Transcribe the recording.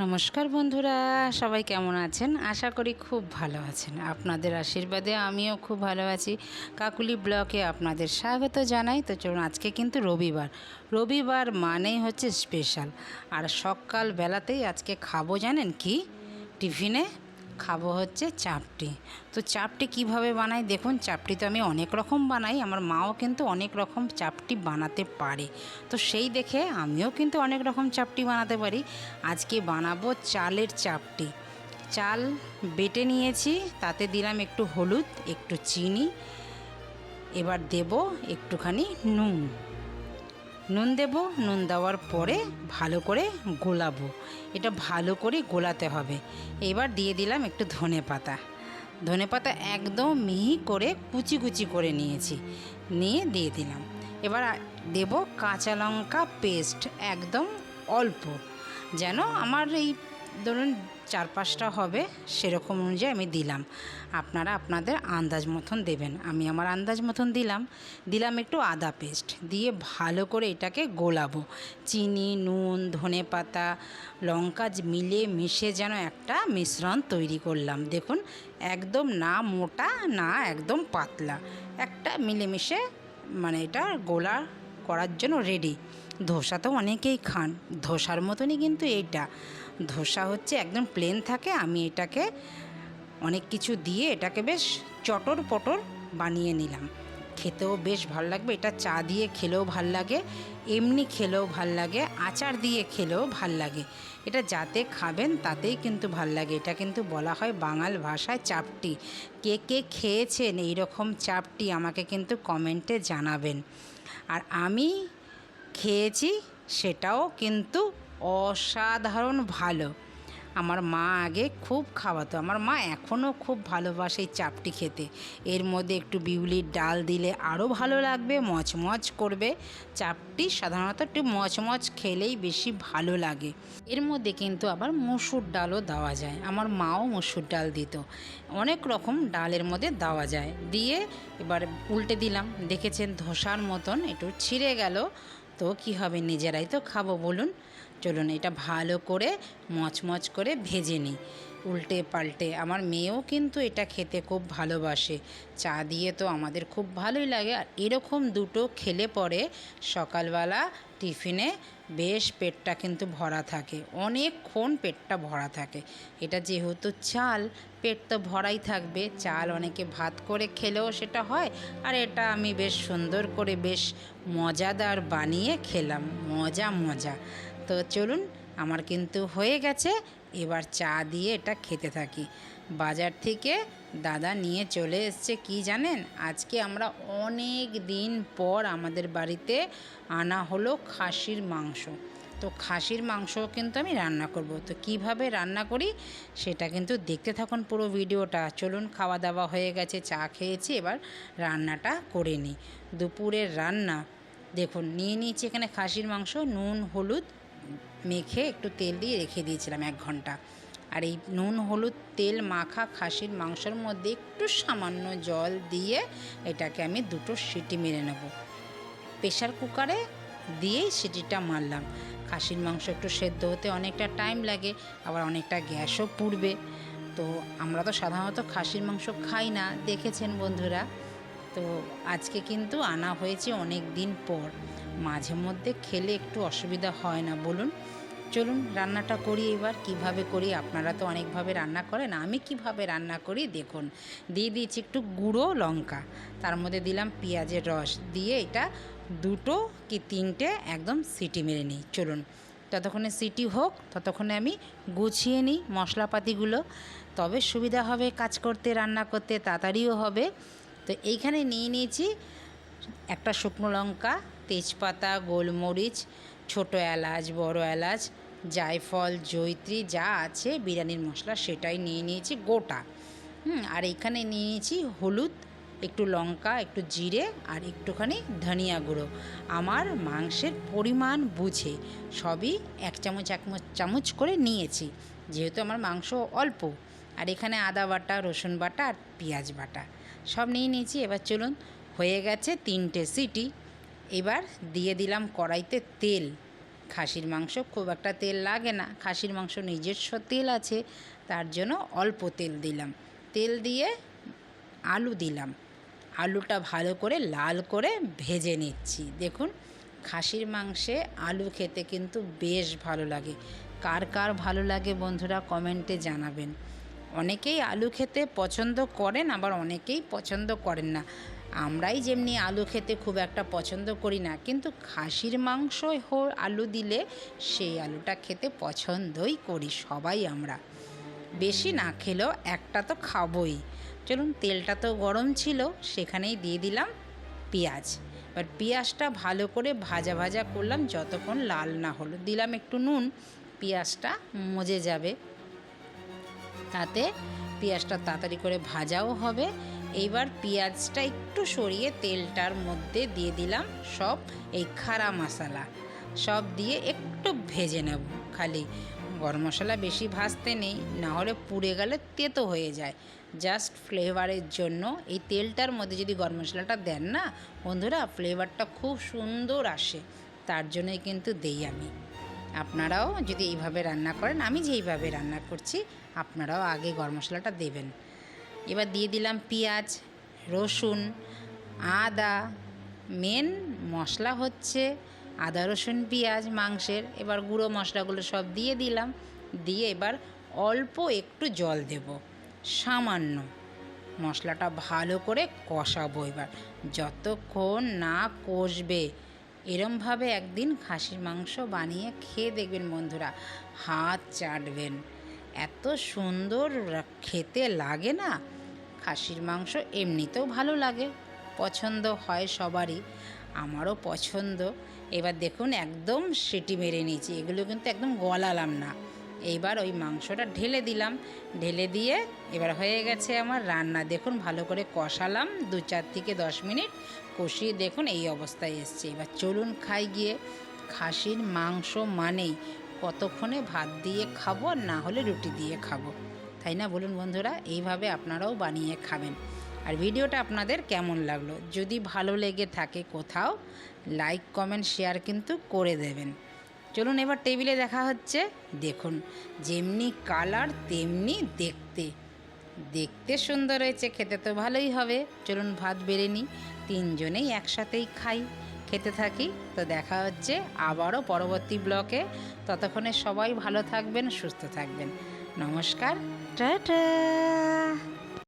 নমস্কার বন্ধুরা, সবাই কেমন আছেন? আশা করি খুব ভালো আছেন। আপনাদের আশীর্বাদে আমিও খুব ভালো আছি। কাকুলি ব্লকে আপনাদের স্বাগত জানাই। তো চলুন, আজকে কিন্তু রবিবার। রবিবার মানেই হচ্ছে স্পেশাল আর সকাল বেলাতেই আজকে খাব জানেন কি? টিফিনে খাব হচ্ছে চাপটি। তো চাপটি কীভাবে বানাই? দেখুন, চাপটি তো আমি অনেক রকম বানাই, আমার মাও কিন্তু অনেক রকম চাপটি বানাতে পারে। তো সেই দেখে আমিও কিন্তু অনেক রকম চাপটি বানাতে পারি। আজকে বানাবো চালের চাপটি। চাল বেটে নিয়েছি, তাতে দিলাম একটু হলুদ, একটু চিনি, এবার দেব একটুখানি নুন। নুন দেব, নুন দেওয়ার পরে ভালো করে গোলাবো। এটা ভালো করে গোলাতে হবে। এবার দিয়ে দিলাম একটু ধনে পাতা। ধনে পাতা একদম মিহি করে কুচি কুচি করে নিয়েছি। নিয়ে দিয়ে দিলাম। এবার দেব কাঁচা লঙ্কা পেস্ট, একদম অল্প। যেন আমার এই ধরুন চার পাঁচটা হবে সেরকম অনুযায়ী আমি দিলাম। আপনারা আপনাদের আন্দাজ মতন দেবেন। আমি আমার আন্দাজ মতন দিলাম। দিলাম একটু আদা পেস্ট। দিয়ে ভালো করে এটাকে গোলাবো। চিনি, নুন, ধনে পাতা, লঙ্কা মিলে মিশে যেন একটা মিশ্রণ তৈরি করলাম। দেখুন, একদম না মোটা, না একদম পাতলা। একটা মিলেমিশে মানে এটা গোলা করার জন্য রেডি ধোসা তো অনেকেই খান। ধোসার মতনই কিন্তু এইটা। ধোসা হচ্ছে একদম প্লেন থাকে, আমি এটাকে অনেক কিছু দিয়ে এটাকে বেশ চটর পটর বানিয়ে নিলাম। খেতেও বেশ ভালো লাগবে, এটা চা দিয়ে খেলেও ভালো লাগে, এমনি খেলেও ভালো লাগে, আচার দিয়ে খেলেও ভালো লাগে। এটা যাতে খাবেন তাতেই কিন্তু ভালো লাগে, এটা কিন্তু বলা হয় বাঙাল ভাষায় চাপটি। কে কে খেয়েছেন এইরকম চাপটি আমাকে কিন্তু কমেন্টে জানাবেন। আর আমি খেয়েছি, সেটাও কিন্তু অসাধারণ ভালো। আমার মা আগে খুব খাওয়াতো। আমার মা এখনও খুব ভালোবাসে এই চাপটি খেতে। এর মধ্যে একটু বিউলির ডাল দিলে আরও ভালো লাগবে, মচমচ করবে। চাপটি সাধারণত একটু মচমচ খেলেই বেশি ভালো লাগে। এর মধ্যে কিন্তু আবার মসুর ডালও দেওয়া যায়। আমার মাও মসুর ডাল দিত। অনেক রকম ডালের মধ্যে দেওয়া যায়। দিয়ে এবার উল্টে দিলাম। দেখেছেন ধোসার মতন একটু ছিঁড়ে গেল। তো কি হবে নিজেরাই তো খাব, বলুন। চলুন এটা ভালো করে মচমচ করে ভেজে নিই। উল্টে পাল্টে আমার মেয়েও কিন্তু এটা খেতে খুব ভালোবাসে। চা দিয়ে তো আমাদের খুব ভালোই লাগে। আর এরকম দুটো খেলে পরে সকালবেলা টিফিনে বেশ পেটটা কিন্তু ভরা থাকে। অনেকক্ষণ পেটটা ভরা থাকে। এটা যেহেতু চাল, পেট তো ভরাই থাকবে। চাল অনেকে ভাত করে খেলেও সেটা হয়। আর এটা আমি বেশ সুন্দর করে বেশ মজাদার বানিয়ে খেলাম। মজা মজা। তো চলুন, আমার কিন্তু হয়ে গেছে। এবার চা দিয়ে এটা খেতে থাকি। বাজার থেকে দাদা নিয়ে চলে এসছে কি জানেন? আজকে আমরা অনেক দিন পর আমাদের বাড়িতে আনা হলো খাসির মাংস। তো খাসির মাংস কিন্তু আমি রান্না করব। তো কীভাবে রান্না করি সেটা কিন্তু দেখতে থাকুন পুরো ভিডিওটা। চলুন খাওয়া দাওয়া হয়ে গেছে, চা খেয়েছি, এবার রান্নাটা করে নিই। দুপুরের রান্না, দেখুন, নিয়ে নিয়েছি এখানে খাসির মাংস, নুন, হলুদ মেখে একটু তেল দিয়ে রেখে দিয়েছিলাম এক ঘণ্টা। আর এই নুন, হলুদ, তেল, মাখা, খাসির মাংসের মধ্যে একটু সামান্য জল দিয়ে এটাকে আমি দুটো সিটি মেরে নেব। প্রেশার কুকারে দিয়েই সিটিটা মারলাম। খাসির মাংস একটু সেদ্ধ হতে অনেকটা টাইম লাগে, আবার অনেকটা গ্যাসও পুড়বে। তো আমরা তো সাধারণত খাসির মাংস খাই না, দেখেছেন বন্ধুরা? তো আজকে কিন্তু আনা হয়েছে অনেক দিন পর। মাঝে মধ্যে খেলে একটু অসুবিধা হয় না, বলুন। চলুন, রান্নাটা করি এবার। কীভাবে করি? আপনারা তো অনেকভাবে রান্না করেন, আমি কীভাবে রান্না করি দেখুন। দিয়ে দিয়েছি একটু গুঁড়ো লঙ্কা, তার মধ্যে দিলাম পেঁয়াজের রস। দিয়ে এটা দুটো কি তিনটে একদম সিটি মেরে নিই, চলুন। ততক্ষণে সিটি হোক, ততক্ষণে আমি গুছিয়ে নিই মশলাপাতিগুলো। তবে সুবিধা হবে কাজ করতে, রান্না করতে, তাড়াতাড়িও হবে। তো এইখানে নিয়ে নিয়েছি একটা শুকনো লঙ্কা তেজপাতা, গোলমরিচ, ছোটো এলাচ, বড় এলাচ, জায়ফল জৈত্রী যা আছে বিরিয়ানির মশলা, সেটাই নিয়ে নিয়েছি গোটা। হুম, আর এখানে নিয়ে নিয়েছি হলুদ, একটু লঙ্কা, একটু জিরে, আর একটুখানি ধনিয়া গুঁড়ো। আমার মাংসের পরিমাণ বুঝে সবই এক চামচ এক চামচ করে নিয়েছি, যেহেতু আমার মাংস অল্প। আর এখানে আদা বাটা, রসুন বাটা, আর পেঁয়াজ বাটা, সব নিয়ে নিয়েছি। এবার চলুন, হয়ে গেছে তিনটে সিটি। এবার দিয়ে দিলাম কড়াইতে তেল। খাসির মাংস খুব একটা তেল লাগে না। খাসির মাংস নিজস্ব তেল আছে, তার জন্য অল্প তেল দিলাম। তেল দিয়ে আলু দিলাম। আলুটা ভালো করে লাল করে ভেজে নিচ্ছি। দেখুন, খাসির মাংসে আলু খেতে কিন্তু বেশ ভালো লাগে। কার কার ভালো লাগে বন্ধুরা কমেন্টে জানাবেন। অনেকেই আলু খেতে পছন্দ করেন, আবার অনেকেই পছন্দ করেন না। আমরাই যেমনি আলু খেতে খুব একটা পছন্দ করি না, কিন্তু খাসির মাংস হো, আলু দিলে সেই আলুটা খেতে পছন্দই করি সবাই আমরা। বেশি না খেলেও একটা তো খাবই। চলুন, তেলটা তো গরম ছিল, সেখানেই দিয়ে দিলাম পেঁয়াজ। এবার পেঁয়াজটা ভালো করে ভাজা ভাজা করলাম, যতক্ষণ লাল না হলো। দিলাম একটু নুন, পেঁয়াজটা মজে যাবে। তাতে পেঁয়াজটা তাড়াতাড়ি করে ভাজাও হবে। এইবার পেঁয়াজটা একটু সরিয়ে তেলটার মধ্যে দিয়ে দিলাম সব এই খাড়া মশলা। সব দিয়ে একটু ভেজে নেব। খালি গরম মশলা বেশি ভাজতে নেই, না হলে পুড়ে গেলে তেতো হয়ে যায়। জাস্ট ফ্লেভারের জন্য। এই তেলটার মধ্যে যদি গরম মশলাটা দেন না, বন্ধুরা ফ্লেভারটা খুব সুন্দর আসে। তার জন্যই কিন্তু দেই আমি। আপনারাও যদি এইভাবে রান্না করেন, আমি যেইভাবে রান্না করছি আপনারাও আগে গরম মশলাটা দেবেন। এবার দিয়ে দিলাম পেঁয়াজ, রসুন, আদা মেন মশলা হচ্ছে আদা, রসুন, পেঁয়াজ, মাংসের। এবার গুঁড়ো মশলাগুলো সব দিয়ে দিলাম। দিয়ে এবার অল্প একটু জল দেব। সামান্য মশলাটা ভালো করে কষাবো এবার। যতক্ষণ না কষবে। এরমভাবে একদিন খাসির মাংস বানিয়ে খেয়ে দেখবেন বন্ধুরা, হাত চাটবেন। এত সুন্দর খেতে লাগে না। খাসির মাংস এমনিতেও ভালো লাগে। পছন্দ হয় সবারই, আমারও পছন্দ। এবার দেখুন, একদম সিটি মেরে নিয়েছি। এগুলো কিন্তু একদম গলালাম না। এইবার ওই মাংসটা ঢেলে দিলাম। ঢেলে দিয়ে এবার হয়ে গেছে আমার রান্না। দেখুন, ভালো করে কষালাম দু চার থেকে দশ মিনিট। কষিয়ে দেখুন, এই অবস্থায় এসছে। এবার চলুন খাই গিয়ে। খাসির মাংস মানেই কতক্ষণে ভাত দিয়ে খাব আর না হলে রুটি দিয়ে খাব? তাই না? বলুন বন্ধুরা, এইভাবে আপনারাও বানিয়ে খাবেন। আর ভিডিওটা আপনাদের কেমন লাগল? যদি ভালো লেগে থাকে কোথাও, লাইক, কমেন্ট, শেয়ার কিন্তু করে দেবেন। চলুন এবার টেবিলে দেখা হচ্ছে। দেখুন, যেমনি কালার, তেমনি দেখতে। দেখতে সুন্দর হয়েছে, খেতে তো ভালোই হবে। চলুন ভাত বেড়ে নিই। তিনজনেই একসাথেই খাই। খেতে থাকি। তো দেখা হচ্ছে আবারও পরবর্তী ব্লকে। ততক্ষণে সবাই ভালো থাকবেন, সুস্থ থাকবেন। নমস্কার। টাটা।